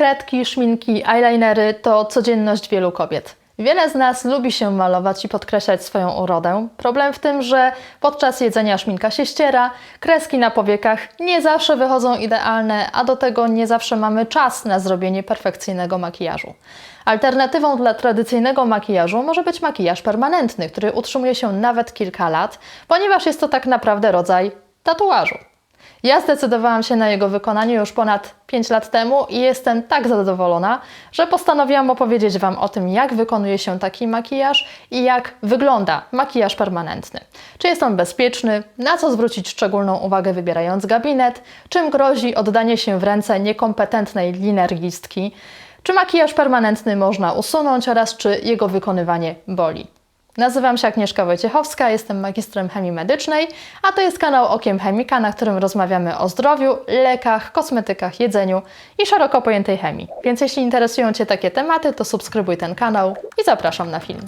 Kredki, szminki, eyelinery to codzienność wielu kobiet. Wiele z nas lubi się malować i podkreślać swoją urodę. Problem w tym, że podczas jedzenia szminka się ściera, kreski na powiekach nie zawsze wychodzą idealne, a do tego nie zawsze mamy czas na zrobienie perfekcyjnego makijażu. Alternatywą dla tradycyjnego makijażu może być makijaż permanentny, który utrzymuje się nawet kilka lat, ponieważ jest to tak naprawdę rodzaj tatuażu. Ja zdecydowałam się na jego wykonanie już ponad 5 lat temu i jestem tak zadowolona, że postanowiłam opowiedzieć Wam o tym, jak wykonuje się taki makijaż i jak wygląda makijaż permanentny. Czy jest on bezpieczny, na co zwrócić szczególną uwagę wybierając gabinet, czym grozi oddanie się w ręce niekompetentnej linergistki, czy makijaż permanentny można usunąć oraz czy jego wykonywanie boli. Nazywam się Agnieszka Wojciechowska, jestem magistrem chemii medycznej, a to jest kanał Okiem Chemika, na którym rozmawiamy o zdrowiu, lekach, kosmetykach, jedzeniu i szeroko pojętej chemii. Więc jeśli interesują Cię takie tematy, to subskrybuj ten kanał i zapraszam na film.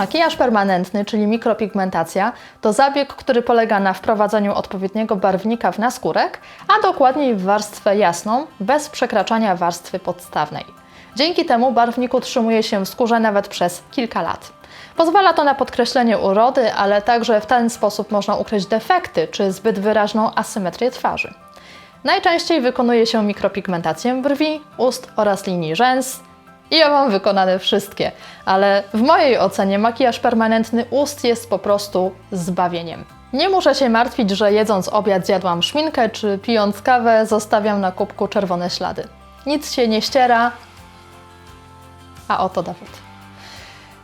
Makijaż permanentny, czyli mikropigmentacja, to zabieg, który polega na wprowadzeniu odpowiedniego barwnika w naskórek, a dokładniej w warstwę jasną, bez przekraczania warstwy podstawnej. Dzięki temu barwnik utrzymuje się w skórze nawet przez kilka lat. Pozwala to na podkreślenie urody, ale także w ten sposób można ukryć defekty czy zbyt wyraźną asymetrię twarzy. Najczęściej wykonuje się mikropigmentację brwi, ust oraz linii rzęs, i ja mam wykonane wszystkie, ale w mojej ocenie makijaż permanentny ust jest po prostu zbawieniem. Nie muszę się martwić, że jedząc obiad zjadłam szminkę, czy pijąc kawę zostawiam na kubku czerwone ślady. Nic się nie ściera, a oto dowód.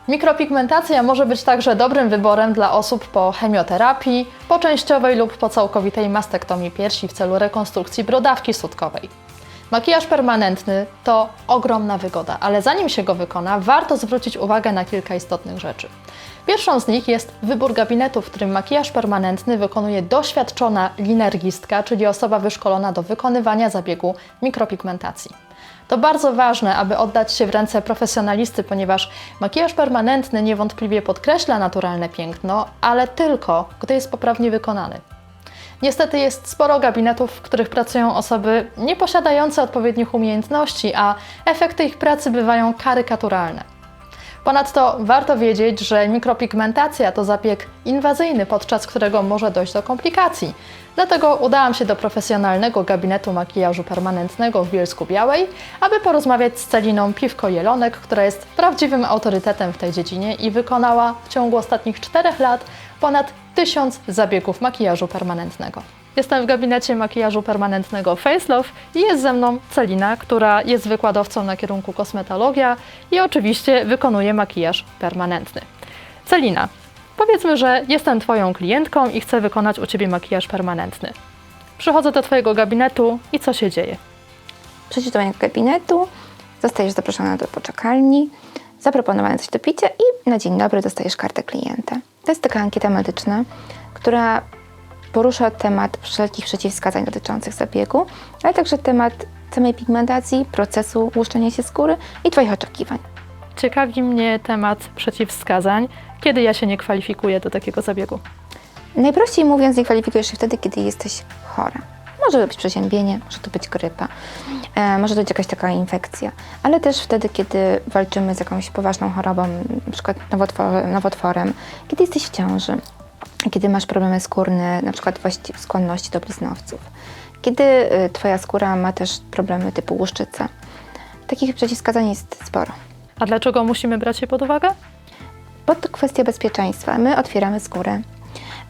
Mikropigmentacja może być także dobrym wyborem dla osób po chemioterapii, po częściowej lub po całkowitej mastektomii piersi w celu rekonstrukcji brodawki sutkowej. Makijaż permanentny to ogromna wygoda, ale zanim się go wykona, warto zwrócić uwagę na kilka istotnych rzeczy. Pierwszą z nich jest wybór gabinetu, w którym makijaż permanentny wykonuje doświadczona linergistka, czyli osoba wyszkolona do wykonywania zabiegu mikropigmentacji. To bardzo ważne, aby oddać się w ręce profesjonalisty, ponieważ makijaż permanentny niewątpliwie podkreśla naturalne piękno, ale tylko, gdy jest poprawnie wykonany. Niestety jest sporo gabinetów, w których pracują osoby nieposiadające odpowiednich umiejętności, a efekty ich pracy bywają karykaturalne. Ponadto warto wiedzieć, że mikropigmentacja to zabieg inwazyjny, podczas którego może dojść do komplikacji. Dlatego udałam się do profesjonalnego gabinetu makijażu permanentnego w Bielsku Białej, aby porozmawiać z Celiną Piwko-Jelonek, która jest prawdziwym autorytetem w tej dziedzinie i wykonała w ciągu ostatnich czterech lat ponad tysiąc zabiegów makijażu permanentnego. Jestem w gabinecie makijażu permanentnego Face Love i jest ze mną Celina, która jest wykładowcą na kierunku kosmetologia i oczywiście wykonuje makijaż permanentny. Celina, powiedzmy, że jestem Twoją klientką i chcę wykonać u Ciebie makijaż permanentny. Przychodzę do Twojego gabinetu i co się dzieje? Przyjdziesz do mojego gabinetu, zostajesz zaproszona do poczekalni, zaproponowane coś do picia i na dzień dobry dostajesz kartę klienta. To jest taka ankieta medyczna, która porusza temat wszelkich przeciwwskazań dotyczących zabiegu, ale także temat samej pigmentacji, procesu łuszczenia się skóry i Twoich oczekiwań. Ciekawi mnie temat przeciwwskazań. Kiedy ja się nie kwalifikuję do takiego zabiegu? Najprościej mówiąc, nie kwalifikujesz się wtedy, kiedy jesteś chora. Może to być przeziębienie, może to być grypa, e, może to być jakaś taka infekcja, ale też wtedy, kiedy walczymy z jakąś poważną chorobą, na przykład nowotworem, kiedy jesteś w ciąży, kiedy masz problemy skórne, na przykład właści- skłonności do bliznowców, kiedy y, Twoja skóra ma też problemy typu łuszczyca. Takich przeciwwskazań jest sporo. A dlaczego musimy brać je pod uwagę? Bo to kwestia bezpieczeństwa. My otwieramy skórę.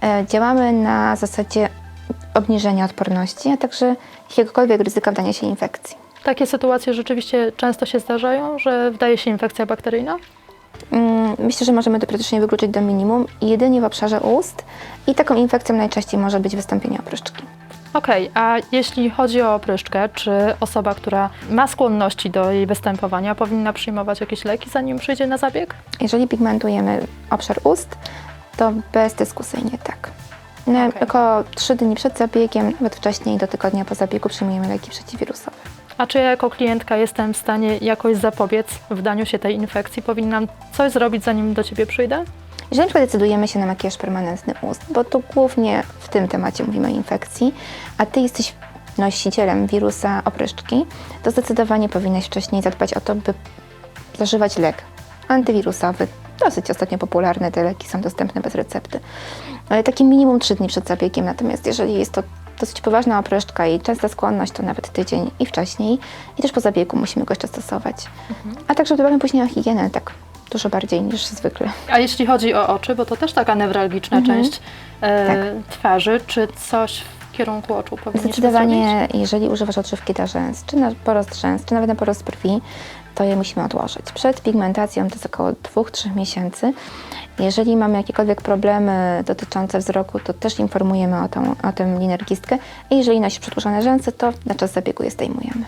E, Działamy na zasadzie obniżenia odporności, a także jakiegokolwiek ryzyka wdania się infekcji. Takie sytuacje rzeczywiście często się zdarzają, że wdaje się infekcja bakteryjna? Mm, Myślę, że możemy to praktycznie wykluczyć do minimum jedynie w obszarze ust i taką infekcją najczęściej może być wystąpienie opryszczki. Okej, a jeśli chodzi o opryszczkę, czy osoba, która ma skłonności do jej występowania, powinna przyjmować jakieś leki, zanim przyjdzie na zabieg? Jeżeli pigmentujemy obszar ust, to bezdyskusyjnie tak. No, Okej. Około 3 dni przed zabiegiem, nawet wcześniej do tygodnia po zabiegu przyjmujemy leki przeciwwirusowe. A czy ja jako klientka jestem w stanie jakoś zapobiec wdaniu się tej infekcji? Powinnam coś zrobić, zanim do Ciebie przyjdę? Jeżeli na decydujemy się na makijaż permanentny ust, bo tu głównie w tym temacie mówimy o infekcji, a Ty jesteś nosicielem wirusa opryszczki, to zdecydowanie powinnaś wcześniej zadbać o to, by zażywać lek antywirusowy. Dosyć ostatnio popularne te leki są dostępne bez recepty. Ale takie minimum 3 dni przed zabiegiem. Natomiast jeżeli jest to dosyć poważna opryszczka i częsta skłonność, to nawet tydzień i wcześniej. I też po zabiegu musimy go jeszcze stosować. A także dbamy później o higienę, tak dużo bardziej niż zwykle. A jeśli chodzi o oczy, bo to też taka newralgiczna Mhm. część e, Tak. twarzy, czy coś w kierunku oczu powinniśmy zrobić? Zdecydowanie, jeżeli używasz odżywki dla rzęs, czy na porost rzęs, czy nawet na porost brwi, to je musimy odłożyć. Przed pigmentacją to jest około 2-3 miesięcy. Jeżeli mamy jakiekolwiek problemy dotyczące wzroku, to też informujemy o, tą, o tym linergistkę. I jeżeli nosi przedłużone rzęsy, to na czas zabiegu je zdejmujemy.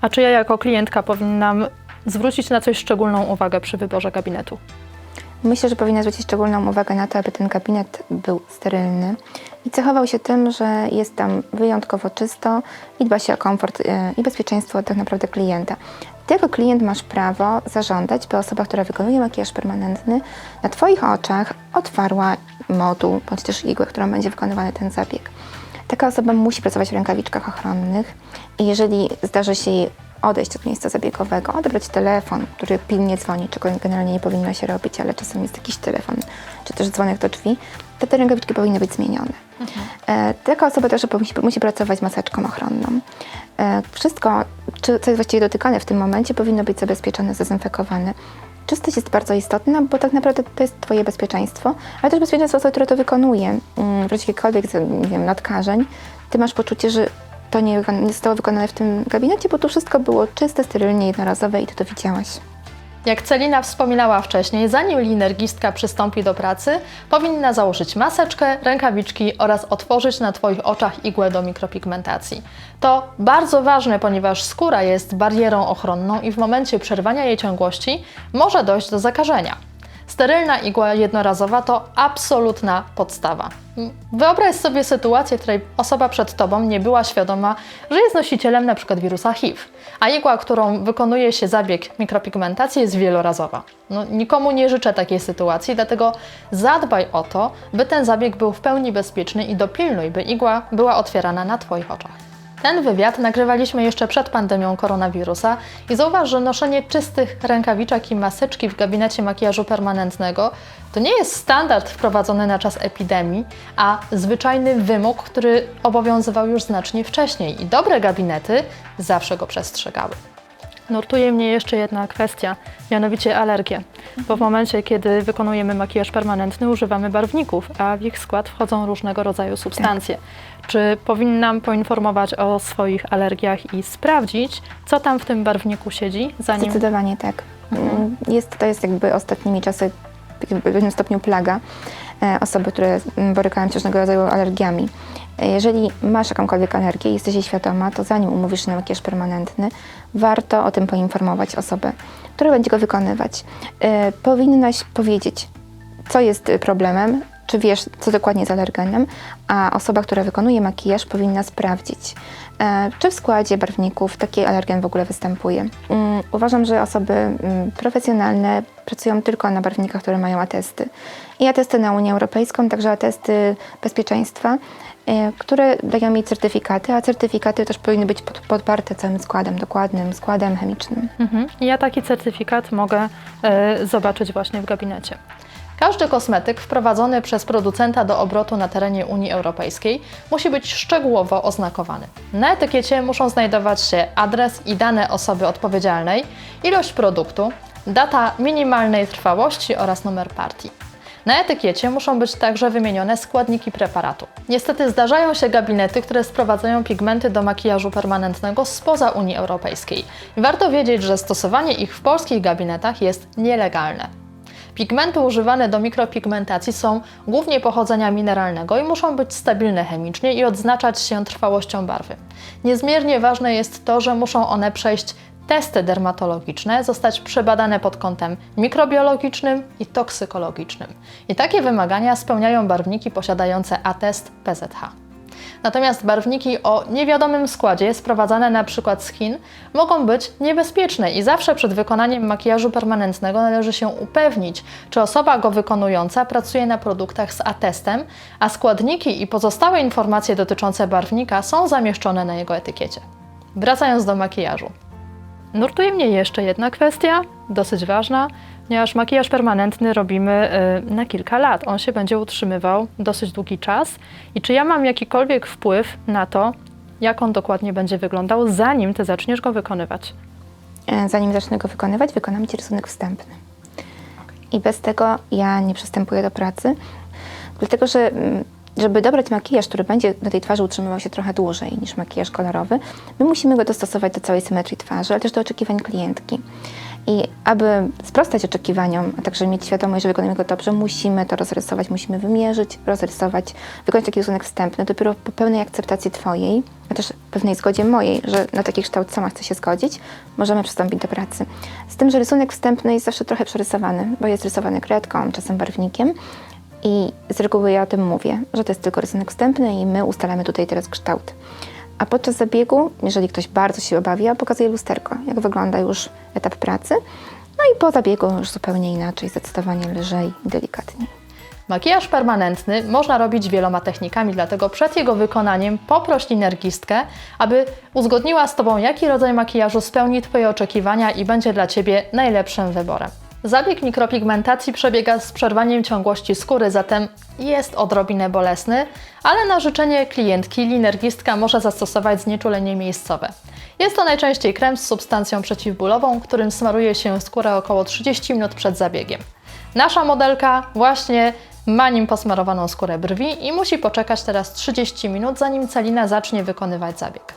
A czy ja jako klientka powinnam zwrócić na coś szczególną uwagę przy wyborze gabinetu? Myślę, że powinna zwrócić szczególną uwagę na to, aby ten gabinet był sterylny i cechował się tym, że jest tam wyjątkowo czysto i dba się o komfort e, i bezpieczeństwo tak naprawdę klienta. Ty jako klient masz prawo zażądać, by osoba, która wykonuje makijaż permanentny, na Twoich oczach otwarła moduł bądź też igłę, którą będzie wykonywany ten zabieg. Taka osoba musi pracować w rękawiczkach ochronnych i jeżeli zdarzy się jej odejść od miejsca zabiegowego, odebrać telefon, który pilnie dzwoni, czego generalnie nie powinno się robić, ale czasem jest jakiś telefon, czy też dzwonek do drzwi, to te rękawiczki powinny być zmienione. E, taka osoba też musi, musi pracować maseczką ochronną. E, wszystko, czy, co jest właściwie dotykane w tym momencie, powinno być zabezpieczone, zdezynfekowane. Czystość jest bardzo istotna, bo tak naprawdę to jest Twoje bezpieczeństwo, ale też bezpieczeństwo osoby, która to wykonuje. Mm, W razie jakichkolwiek, nie wiem, Ty masz poczucie, że to nie, nie zostało wykonane w tym gabinecie, bo tu wszystko było czyste, sterylnie, jednorazowe i Ty to widziałaś. Jak Celina wspominała wcześniej, zanim linergistka przystąpi do pracy, powinna założyć maseczkę, rękawiczki oraz otworzyć na Twoich oczach igłę do mikropigmentacji. To bardzo ważne, ponieważ skóra jest barierą ochronną i w momencie przerwania jej ciągłości może dojść do zakażenia. Sterylna igła jednorazowa to absolutna podstawa. Wyobraź sobie sytuację, w której osoba przed Tobą nie była świadoma, że jest nosicielem np. wirusa HIV, a igła, którą wykonuje się zabieg mikropigmentacji jest wielorazowa. No, nikomu nie życzę takiej sytuacji, dlatego zadbaj o to, by ten zabieg był w pełni bezpieczny i dopilnuj, by igła była otwierana na Twoich oczach. Ten wywiad nagrywaliśmy jeszcze przed pandemią koronawirusa i zauważ, że noszenie czystych rękawiczek i maseczki w gabinecie makijażu permanentnego to nie jest standard wprowadzony na czas epidemii, a zwyczajny wymóg, który obowiązywał już znacznie wcześniej i dobre gabinety zawsze go przestrzegały. Nurtuje mnie jeszcze jedna kwestia, mianowicie alergie. Bo w momencie, kiedy wykonujemy makijaż permanentny, używamy barwników, a w ich skład wchodzą różnego rodzaju substancje. Czy powinnam poinformować o swoich alergiach i sprawdzić, co tam w tym barwniku siedzi, zanim. Zdecydowanie tak. Jest, to jest jakby ostatnimi czasy w pewnym stopniu plaga e, osoby, które mm, borykają się różnego rodzaju alergiami. E, Jeżeli masz jakąkolwiek alergię i jesteś jej świadoma, to zanim umówisz się na makijaż permanentny, warto o tym poinformować osobę, która będzie go wykonywać. E, Powinnaś powiedzieć, co jest y, problemem, czy wiesz, co dokładnie jest alergenem, a osoba, która wykonuje makijaż, powinna sprawdzić, e, czy w składzie barwników taki alergen w ogóle występuje. Mm, Uważam, że osoby mm, profesjonalne pracują tylko na barwnikach, które mają atesty. I atesty na Unię Europejską, także atesty bezpieczeństwa, e, które dają mi certyfikaty, a certyfikaty też powinny być pod, podparte całym składem, dokładnym składem chemicznym. Mhm. Ja taki certyfikat mogę e, zobaczyć właśnie w gabinecie. Każdy kosmetyk wprowadzony przez producenta do obrotu na terenie Unii Europejskiej musi być szczegółowo oznakowany. Na etykiecie muszą znajdować się adres i dane osoby odpowiedzialnej, ilość produktu, data minimalnej trwałości oraz numer partii. Na etykiecie muszą być także wymienione składniki preparatu. Niestety zdarzają się gabinety, które sprowadzają pigmenty do makijażu permanentnego spoza Unii Europejskiej. Warto wiedzieć, że stosowanie ich w polskich gabinetach jest nielegalne. Pigmenty używane do mikropigmentacji są głównie pochodzenia mineralnego i muszą być stabilne chemicznie i odznaczać się trwałością barwy. Niezmiernie ważne jest to, że muszą one przejść testy dermatologiczne, zostać przebadane pod kątem mikrobiologicznym i toksykologicznym. I takie wymagania spełniają barwniki posiadające atest PZH. Natomiast barwniki o niewiadomym składzie, sprowadzane przykład z Chin, mogą być niebezpieczne i zawsze przed wykonaniem makijażu permanentnego należy się upewnić, czy osoba go wykonująca pracuje na produktach z atestem, a składniki i pozostałe informacje dotyczące barwnika są zamieszczone na jego etykiecie. Wracając do makijażu. Nurtuje mnie jeszcze jedna kwestia, dosyć ważna, ponieważ makijaż permanentny robimy y, na kilka lat. On się będzie utrzymywał dosyć długi czas. I czy ja mam jakikolwiek wpływ na to, jak on dokładnie będzie wyglądał, zanim ty zaczniesz go wykonywać? E, Zanim zacznę go wykonywać, wykonam Ci rysunek wstępny. I bez tego ja nie przystępuję do pracy, dlatego że mm, żeby dobrać makijaż, który będzie na tej twarzy utrzymywał się trochę dłużej niż makijaż kolorowy, my musimy go dostosować do całej symetrii twarzy, ale też do oczekiwań klientki. I aby sprostać oczekiwaniom, a także mieć świadomość, że wykonujemy go dobrze, musimy to rozrysować, musimy wymierzyć, rozrysować, wykonać taki rysunek wstępny. Dopiero po pełnej akceptacji Twojej, a też pewnej zgodzie mojej, że na taki kształt sama chcę się zgodzić, możemy przystąpić do pracy. Z tym, że rysunek wstępny jest zawsze trochę przerysowany, bo jest rysowany kredką, czasem barwnikiem. I z reguły ja o tym mówię, że to jest tylko rysunek wstępny i my ustalamy tutaj teraz kształt. A podczas zabiegu, jeżeli ktoś bardzo się obawia, pokazuję lusterko, jak wygląda już etap pracy. No i po zabiegu już zupełnie inaczej, zdecydowanie lżej i delikatniej. Makijaż permanentny można robić wieloma technikami, dlatego przed jego wykonaniem poproś linergistkę, aby uzgodniła z Tobą, jaki rodzaj makijażu spełni Twoje oczekiwania i będzie dla Ciebie najlepszym wyborem. Zabieg mikropigmentacji przebiega z przerwaniem ciągłości skóry, zatem jest odrobinę bolesny, ale na życzenie klientki linergistka może zastosować znieczulenie miejscowe. Jest to najczęściej krem z substancją przeciwbólową, którym smaruje się skórę około 30 minut przed zabiegiem. Nasza modelka właśnie ma nim posmarowaną skórę brwi i musi poczekać teraz 30 minut, zanim Celina zacznie wykonywać zabieg.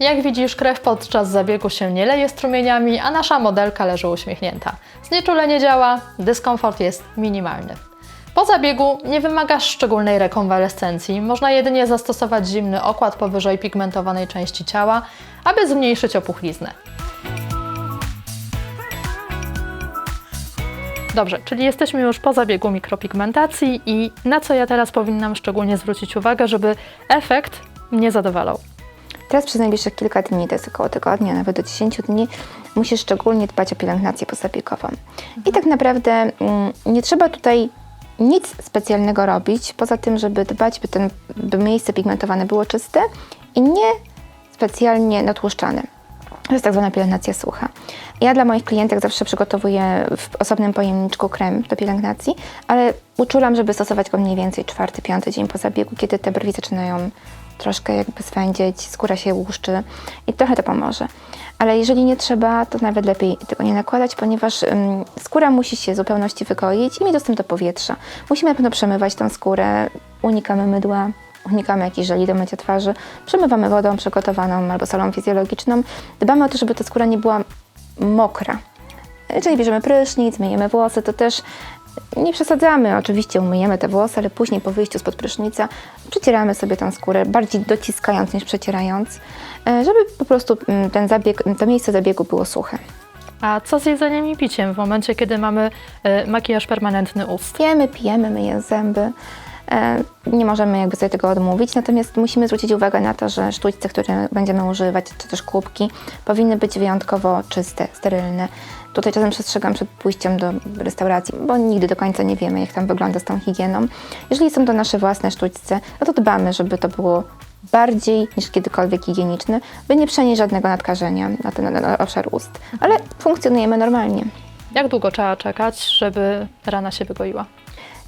Jak widzisz, krew podczas zabiegu się nie leje strumieniami, a nasza modelka leży uśmiechnięta. Znieczulenie działa, dyskomfort jest minimalny. Po zabiegu nie wymagasz szczególnej rekonwalescencji, można jedynie zastosować zimny okład powyżej pigmentowanej części ciała, aby zmniejszyć opuchliznę. Dobrze, czyli jesteśmy już po zabiegu mikropigmentacji i na co ja teraz powinnam szczególnie zwrócić uwagę, żeby efekt mnie zadowalał. Teraz przez najbliższych kilka dni, to jest około tygodnia, nawet do 10 dni, musisz szczególnie dbać o pielęgnację pozabiegową. I tak naprawdę mm, nie trzeba tutaj nic specjalnego robić, poza tym, żeby dbać, by, ten, by miejsce pigmentowane było czyste i nie specjalnie natłuszczane. To jest tak zwana pielęgnacja sucha. Ja dla moich klientek zawsze przygotowuję w osobnym pojemniczku krem do pielęgnacji, ale uczulam, żeby stosować go mniej więcej czwarty, piąty dzień po zabiegu, kiedy te brwi zaczynają troszkę jakby swędzieć, skóra się łuszczy i trochę to pomoże. Ale jeżeli nie trzeba, to nawet lepiej tego nie nakładać, ponieważ ym, skóra musi się w zupełności wykoić i mieć dostęp do powietrza. Musimy na pewno przemywać tą skórę, unikamy mydła, unikamy jakichś żeli do mycia twarzy, przemywamy wodą przygotowaną albo solą fizjologiczną. Dbamy o to, żeby ta skóra nie była mokra. Jeżeli bierzemy prysznic, myjemy włosy, to też nie przesadzamy. Oczywiście umyjemy te włosy, ale później po wyjściu spod prysznica przecieramy sobie tą skórę, bardziej dociskając niż przecierając, e, żeby po prostu mm, ten zabieg, to miejsce zabiegu było suche. A co z jedzeniem i piciem w momencie, kiedy mamy y, makijaż permanentny ust? Jemy, pijemy, myjemy zęby. E, Nie możemy jakby sobie tego odmówić, natomiast musimy zwrócić uwagę na to, że sztućce, które będziemy używać, czy też kubki, powinny być wyjątkowo czyste, sterylne. Tutaj czasem przestrzegam przed pójściem do restauracji, bo nigdy do końca nie wiemy, jak tam wygląda z tą higieną. Jeżeli są to nasze własne sztućce, no to dbamy, żeby to było bardziej niż kiedykolwiek higieniczne, by nie przenieść żadnego nadkażenia na ten na, obszar ust. Ale funkcjonujemy normalnie. Jak długo trzeba czekać, żeby rana się wygoiła?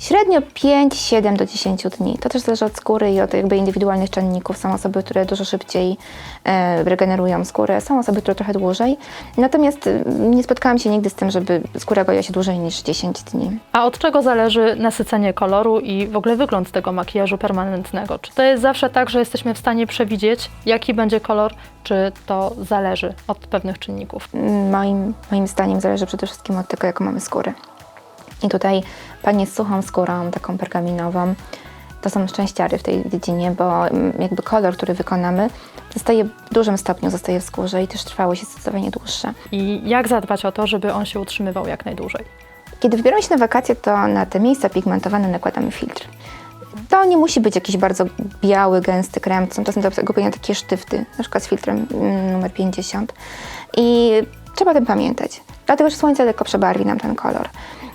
Średnio 5, 7 do 10 dni. To też zależy od skóry i od jakby indywidualnych czynników. Są osoby, które dużo szybciej e, regenerują skórę, są osoby, które trochę dłużej. Natomiast e, nie spotkałam się nigdy z tym, żeby skóra goiła się dłużej niż 10 dni. A od czego zależy nasycenie koloru i w ogóle wygląd tego makijażu permanentnego? Czy to jest zawsze tak, że jesteśmy w stanie przewidzieć, jaki będzie kolor, czy to zależy od pewnych czynników? Moim, moim zdaniem zależy przede wszystkim od tego, jaką mamy skórę. I tutaj panie z suchą skórą, taką pergaminową, to są szczęściary w tej dziedzinie, bo mm, jakby kolor, który wykonamy, zostaje w dużym stopniu zostaje w skórze i też trwałość jest zdecydowanie dłuższa. I jak zadbać o to, żeby on się utrzymywał jak najdłużej? Kiedy wybieramy się na wakacje, to na te miejsca pigmentowane nakładamy filtr. To nie musi być jakiś bardzo biały, gęsty krem. Są czasem do takie sztyfty, na przykład z filtrem mm, numer 50. I trzeba o tym pamiętać. Dlatego, że słońce lekko przebarwi nam ten kolor.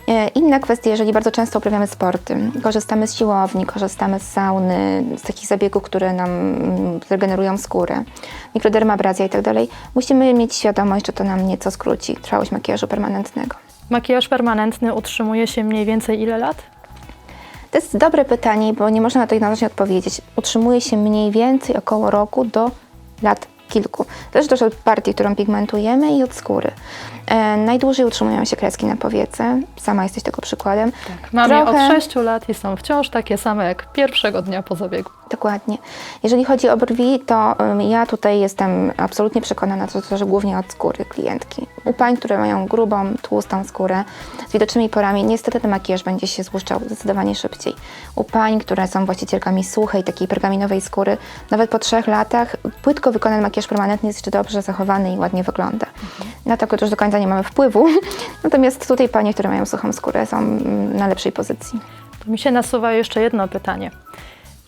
E, Inna kwestia, jeżeli bardzo często uprawiamy sporty, korzystamy z siłowni, korzystamy z sauny, z takich zabiegów, które nam mm, zregenerują skórę, mikrodermabrazja i tak dalej, musimy mieć świadomość, że to nam nieco skróci trwałość makijażu permanentnego. Makijaż permanentny utrzymuje się mniej więcej ile lat? To jest dobre pytanie, bo nie można na to jednoznacznie odpowiedzieć. Utrzymuje się mniej więcej około roku do lat kilku. Zależy też od partii, którą pigmentujemy i od skóry. E, najdłużej utrzymują się kreski na powiece. Sama jesteś tego przykładem. Mam Trochę- je od 6 lat i są wciąż takie same jak pierwszego dnia po zabiegu. Dokładnie. Jeżeli chodzi o brwi, to ym, ja tutaj jestem absolutnie przekonana, to zależy głównie od skóry klientki. U pań, które mają grubą, tłustą skórę z widocznymi porami, niestety ten makijaż będzie się złuszczał zdecydowanie szybciej. U pań, które są właścicielkami suchej, takiej pergaminowej skóry, nawet po trzech latach płytko wykonany makijaż permanentny jest jeszcze dobrze zachowany i ładnie wygląda. Na to już do końca nie mamy wpływu. Natomiast tutaj panie, które mają suchą skórę są mm, na lepszej pozycji. To mi się nasuwa jeszcze jedno pytanie.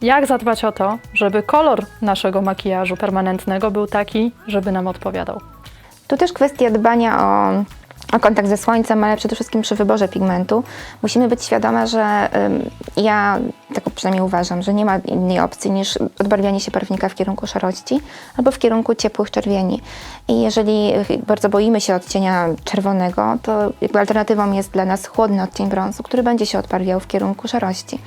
Jak zadbać o to, żeby kolor naszego makijażu permanentnego był taki, żeby nam odpowiadał? Tu też kwestia dbania o, o kontakt ze słońcem, ale przede wszystkim przy wyborze pigmentu musimy być świadome, że ym, ja tak przynajmniej uważam, że nie ma innej opcji niż odbarwianie się barwnika w kierunku szarości albo w kierunku ciepłych czerwieni. I jeżeli y, bardzo boimy się odcienia czerwonego, to jakby alternatywą jest dla nas chłodny odcień brązu, który będzie się odbarwiał w kierunku szarości.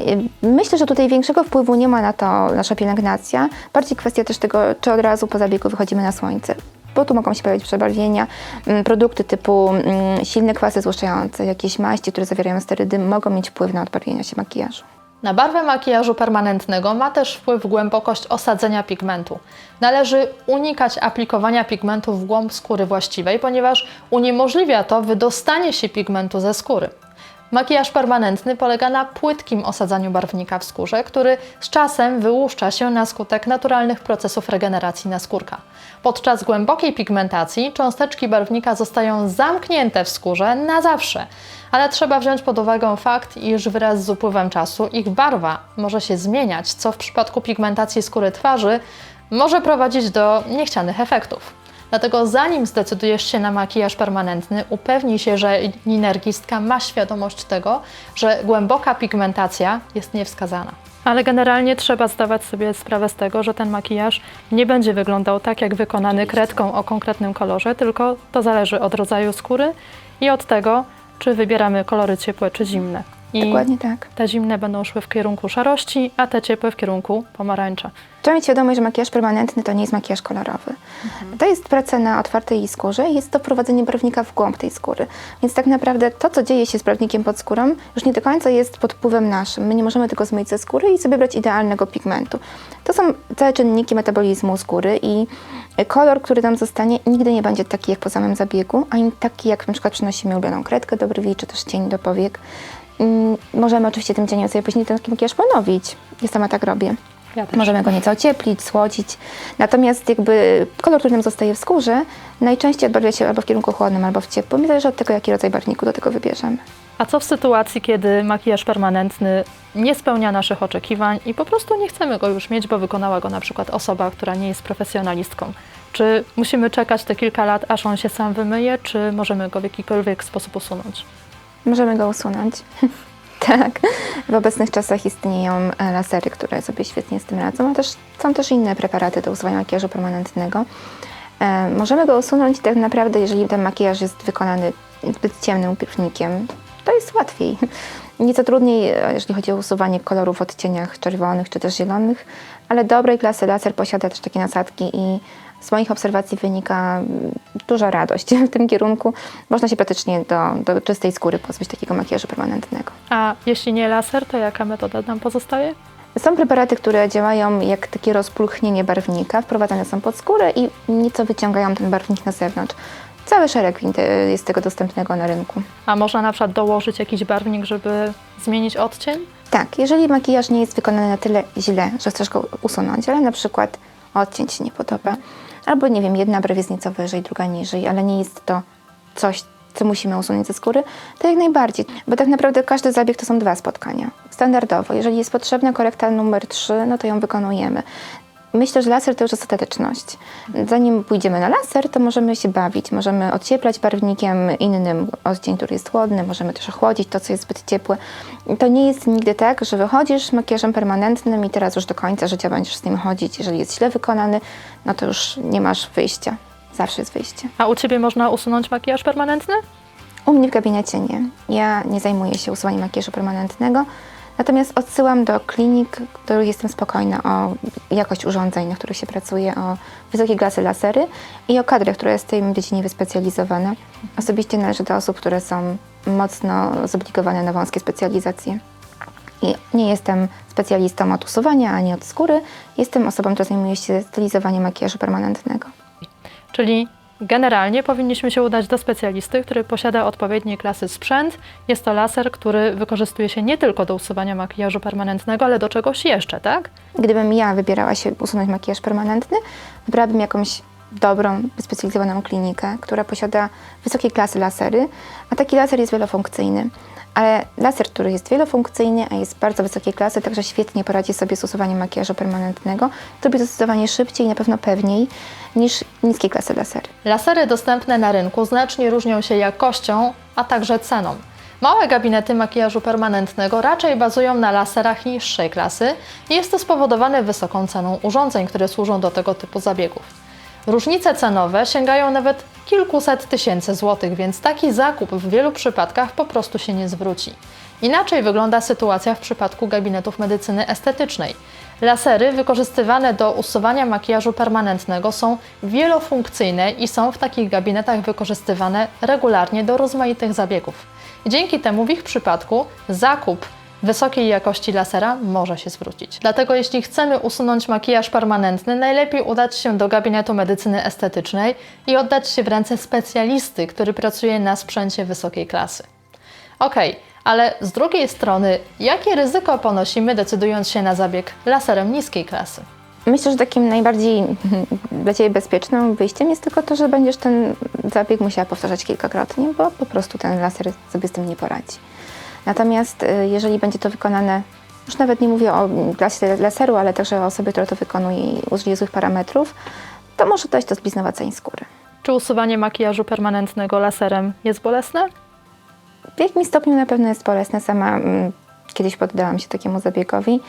Y, Myślę, że tutaj większego wpływu nie ma na to nasza pielęgnacja. Bardziej kwestia też tego, czy od razu po zabiegu wychodzimy na słońce. Bo tu mogą się pojawić przebarwienia. Mm, Produkty typu mm, silne kwasy złuszczające, jakieś maści, które zawierają sterydy, mogą mieć wpływ na odbarwienia się makijażu. Na barwę makijażu permanentnego ma też wpływ głębokość osadzenia pigmentu. Należy unikać aplikowania pigmentu w głąb skóry właściwej, ponieważ uniemożliwia to wydostanie się pigmentu ze skóry. Makijaż permanentny polega na płytkim osadzaniu barwnika w skórze, który z czasem wyłuszcza się na skutek naturalnych procesów regeneracji naskórka. Podczas głębokiej pigmentacji cząsteczki barwnika zostają zamknięte w skórze na zawsze, ale trzeba wziąć pod uwagę fakt, iż wraz z upływem czasu ich barwa może się zmieniać, co w przypadku pigmentacji skóry twarzy może prowadzić do niechcianych efektów. Dlatego zanim zdecydujesz się na makijaż permanentny, upewnij się, że linergistka ma świadomość tego, że głęboka pigmentacja jest niewskazana. Ale generalnie trzeba zdawać sobie sprawę z tego, że ten makijaż nie będzie wyglądał tak jak wykonany kredką o konkretnym kolorze, tylko to zależy od rodzaju skóry i od tego, czy wybieramy kolory ciepłe czy zimne. I Dokładnie tak. te zimne będą szły w kierunku szarości, a te ciepłe w kierunku pomarańcza. Trzeba mieć świadomość, że makijaż permanentny to nie jest makijaż kolorowy. To jest praca na otwartej skórze i jest to wprowadzenie barwnika w głąb tej skóry. Więc tak naprawdę to, co dzieje się z barwnikiem pod skórą, już nie do końca jest pod wpływem naszym. My nie możemy tego zmyć ze skóry i sobie brać idealnego pigmentu. To są całe czynniki metabolizmu skóry i kolor, który nam zostanie, nigdy nie będzie taki jak po samym zabiegu, ani taki jak na przykład przynosimy ulubioną kredkę do brwi, czy też cień do powiek. Mm, Możemy oczywiście tym cieniem sobie później ten makijaż ponowić. Ja sama tak robię. Ja. Możemy go nieco ocieplić, słodzić. Natomiast jakby kolor, który nam zostaje w skórze, najczęściej odbarwia się albo w kierunku chłodnym, albo w ciepłym. I zależy od tego, jaki rodzaj barwniku do tego wybierzemy. A co w sytuacji, kiedy makijaż permanentny nie spełnia naszych oczekiwań i po prostu nie chcemy go już mieć, bo wykonała go na przykład osoba, która nie jest profesjonalistką? Czy musimy czekać te kilka lat, aż on się sam wymyje, czy możemy go w jakikolwiek sposób usunąć? Możemy go usunąć. tak. W obecnych czasach istnieją e, lasery, które sobie świetnie z tym radzą, a też są też inne preparaty do usuwania makijażu permanentnego. E, możemy go usunąć tak naprawdę, jeżeli ten makijaż jest wykonany zbyt ciemnym barwnikiem, to jest łatwiej. Nieco trudniej, e, jeżeli chodzi o usuwanie kolorów w odcieniach czerwonych czy też zielonych, ale dobrej klasy laser posiada też takie nasadki i z moich obserwacji wynika mm, duża radość w tym kierunku. Można się praktycznie do, do czystej skóry pozbyć takiego makijażu permanentnego. A jeśli nie laser, to jaka metoda nam pozostaje? Są preparaty, które działają jak takie rozpulchnienie barwnika, wprowadzane są pod skórę i nieco wyciągają ten barwnik na zewnątrz. Cały szereg winte- jest tego dostępnego na rynku. A można na przykład dołożyć jakiś barwnik, żeby zmienić odcień? Tak, jeżeli makijaż nie jest wykonany na tyle źle, że chcesz go usunąć, ale na przykład odcień Ci nie podoba, albo nie wiem, jedna brew jest nieco wyżej, druga niżej, ale nie jest to coś, co musimy usunąć ze skóry, to jak najbardziej. Bo tak naprawdę każdy zabieg to są dwa spotkania. Standardowo, jeżeli jest potrzebna korekta numer 3, no to ją wykonujemy. Myślę, że laser to już ostateczność. Zanim pójdziemy na laser, to możemy się bawić. Możemy odcieplać barwnikiem innym odcień, który jest chłodny, możemy też ochłodzić to, co jest zbyt ciepłe. To nie jest nigdy tak, że wychodzisz makijażem permanentnym i teraz już do końca życia będziesz z nim chodzić. Jeżeli jest źle wykonany, no to już nie masz wyjścia. Zawsze jest wyjście. A u Ciebie można usunąć makijaż permanentny? U mnie w gabinecie nie. Ja nie zajmuję się usuwaniem makijażu permanentnego. Natomiast odsyłam do klinik, w których jestem spokojna o jakość urządzeń, na których się pracuje, o wysokiej klasy lasery i o kadrę, która jest w tej dziedzinie wyspecjalizowana. Osobiście należę do osób, które są mocno zobligowane na wąskie specjalizacje. I nie jestem specjalistą od usuwania ani od skóry. Jestem osobą, która zajmuje się stylizowaniem makijażu permanentnego. Czyli generalnie powinniśmy się udać do specjalisty, który posiada odpowiedniej klasy sprzęt. Jest to laser, który wykorzystuje się nie tylko do usuwania makijażu permanentnego, ale do czegoś jeszcze, tak? Gdybym ja wybierała się usunąć makijaż permanentny, wybrałabym jakąś dobrą, wyspecjalizowaną klinikę, która posiada wysokiej klasy lasery, a taki laser jest wielofunkcyjny. Ale laser, który jest wielofunkcyjny, a jest bardzo wysokiej klasy, także świetnie poradzi sobie z usuwaniem makijażu permanentnego, zrobi to zdecydowanie szybciej i na pewno pewniej niż niskiej klasy lasery. Lasery dostępne na rynku znacznie różnią się jakością, a także ceną. Małe gabinety makijażu permanentnego raczej bazują na laserach niższej klasy i jest to spowodowane wysoką ceną urządzeń, które służą do tego typu zabiegów. Różnice cenowe sięgają nawet kilkuset tysięcy złotych, więc taki zakup w wielu przypadkach po prostu się nie zwróci. Inaczej wygląda sytuacja w przypadku gabinetów medycyny estetycznej. Lasery wykorzystywane do usuwania makijażu permanentnego są wielofunkcyjne i są w takich gabinetach wykorzystywane regularnie do rozmaitych zabiegów. Dzięki temu w ich przypadku zakup wysokiej jakości lasera może się zwrócić. Dlatego jeśli chcemy usunąć makijaż permanentny, najlepiej udać się do gabinetu medycyny estetycznej i oddać się w ręce specjalisty, który pracuje na sprzęcie wysokiej klasy. Okej, ale z drugiej strony, jakie ryzyko ponosimy decydując się na zabieg laserem niskiej klasy? Myślę, że takim najbardziej dla Ciebie bezpiecznym wyjściem jest tylko to, że będziesz ten zabieg musiała powtarzać kilkakrotnie, bo po prostu ten laser sobie z tym nie poradzi. Natomiast y, jeżeli będzie to wykonane, już nawet nie mówię o klasie laseru, ale także o osobie, która to wykonuje i użyje złych parametrów, to może dojść do zbliznowaceń skóry. Czy usuwanie makijażu permanentnego laserem jest bolesne? W jakimś stopniu na pewno jest bolesne. Sama mm, kiedyś poddałam się takiemu zabiegowi.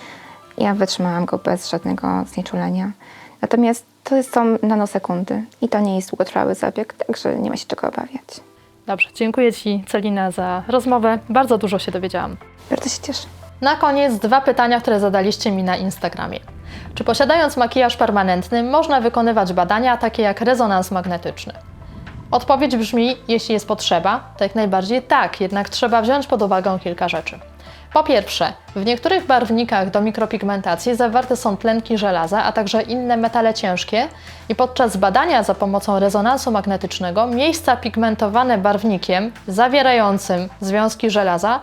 Ja wytrzymałam go bez żadnego znieczulenia. Natomiast to jest- są nanosekundy i to nie jest długotrwały zabieg, także nie ma się czego obawiać. Dobrze, dziękuję Ci Celina za rozmowę. Bardzo dużo się dowiedziałam. Bardzo się cieszę. Na koniec dwa pytania, które zadaliście mi na Instagramie. Czy posiadając makijaż permanentny można wykonywać badania takie jak rezonans magnetyczny? Odpowiedź brzmi, jeśli jest potrzeba, to jak najbardziej tak, jednak trzeba wziąć pod uwagę kilka rzeczy. Po pierwsze, w niektórych barwnikach do mikropigmentacji zawarte są tlenki żelaza, a także inne metale ciężkie i podczas badania za pomocą rezonansu magnetycznego miejsca pigmentowane barwnikiem zawierającym związki żelaza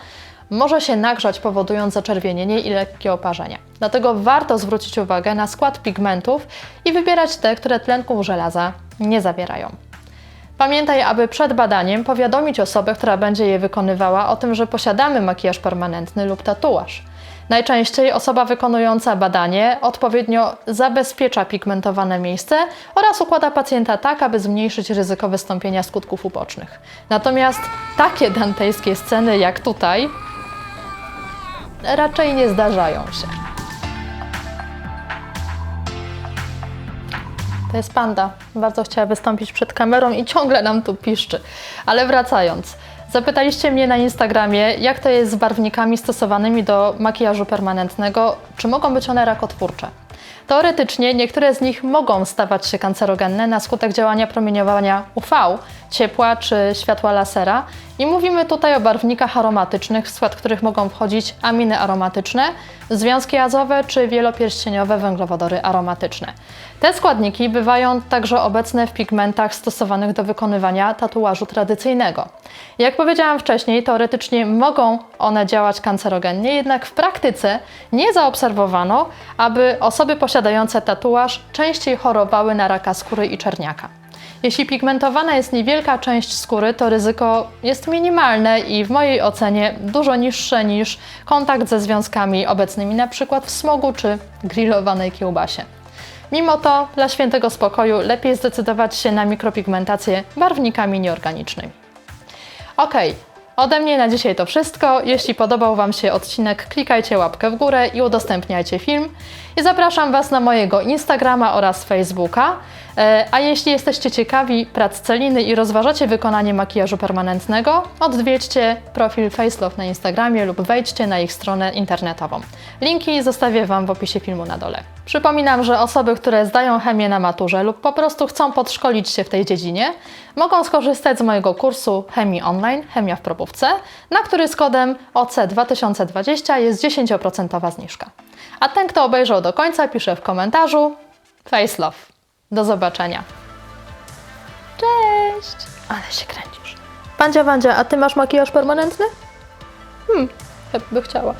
może się nagrzać, powodując zaczerwienienie i lekkie oparzenia. Dlatego warto zwrócić uwagę na skład pigmentów i wybierać te, które tlenków żelaza nie zawierają. Pamiętaj, aby przed badaniem powiadomić osobę, która będzie je wykonywała, o tym, że posiadamy makijaż permanentny lub tatuaż. Najczęściej osoba wykonująca badanie odpowiednio zabezpiecza pigmentowane miejsce oraz układa pacjenta tak, aby zmniejszyć ryzyko wystąpienia skutków ubocznych. Natomiast takie dantejskie sceny jak tutaj raczej nie zdarzają się. To jest panda. Bardzo chciała wystąpić przed kamerą i ciągle nam tu piszczy. Ale wracając. Zapytaliście mnie na Instagramie, jak to jest z barwnikami stosowanymi do makijażu permanentnego, czy mogą być one rakotwórcze. Teoretycznie niektóre z nich mogą stawać się kancerogenne na skutek działania promieniowania UV, ciepła czy światła lasera. I mówimy tutaj o barwnikach aromatycznych, w skład których mogą wchodzić aminy aromatyczne, związki azowe czy wielopierścieniowe węglowodory aromatyczne. Te składniki bywają także obecne w pigmentach stosowanych do wykonywania tatuażu tradycyjnego. Jak powiedziałam wcześniej, teoretycznie mogą one działać kancerogennie, jednak w praktyce nie zaobserwowano, aby osoby posiadające tatuaż częściej chorowały na raka skóry i czerniaka. Jeśli pigmentowana jest niewielka część skóry, to ryzyko jest minimalne i w mojej ocenie dużo niższe niż kontakt ze związkami obecnymi np. w smogu czy grillowanej kiełbasie. Mimo to, dla świętego spokoju, lepiej zdecydować się na mikropigmentację barwnikami nieorganicznymi. Ok, ode mnie na dzisiaj to wszystko. Jeśli podobał Wam się odcinek, klikajcie łapkę w górę i udostępniajcie film. I zapraszam Was na mojego Instagrama oraz Facebooka. E, A jeśli jesteście ciekawi prac Celiny i rozważacie wykonanie makijażu permanentnego, odwiedźcie profil Facelove na Instagramie lub wejdźcie na ich stronę internetową. Linki zostawię Wam w opisie filmu na dole. Przypominam, że osoby, które zdają chemię na maturze lub po prostu chcą podszkolić się w tej dziedzinie, mogą skorzystać z mojego kursu Chemii Online, Chemia w probówce, na który z kodem OC2020 jest 10% zniżka. A ten, kto obejrzał do końca, pisze w komentarzu Face Love. Do zobaczenia. Cześć! Ale się kręcisz. Pandzia, Wandzia, a ty masz makijaż permanentny? Hmm, chyba by chciała.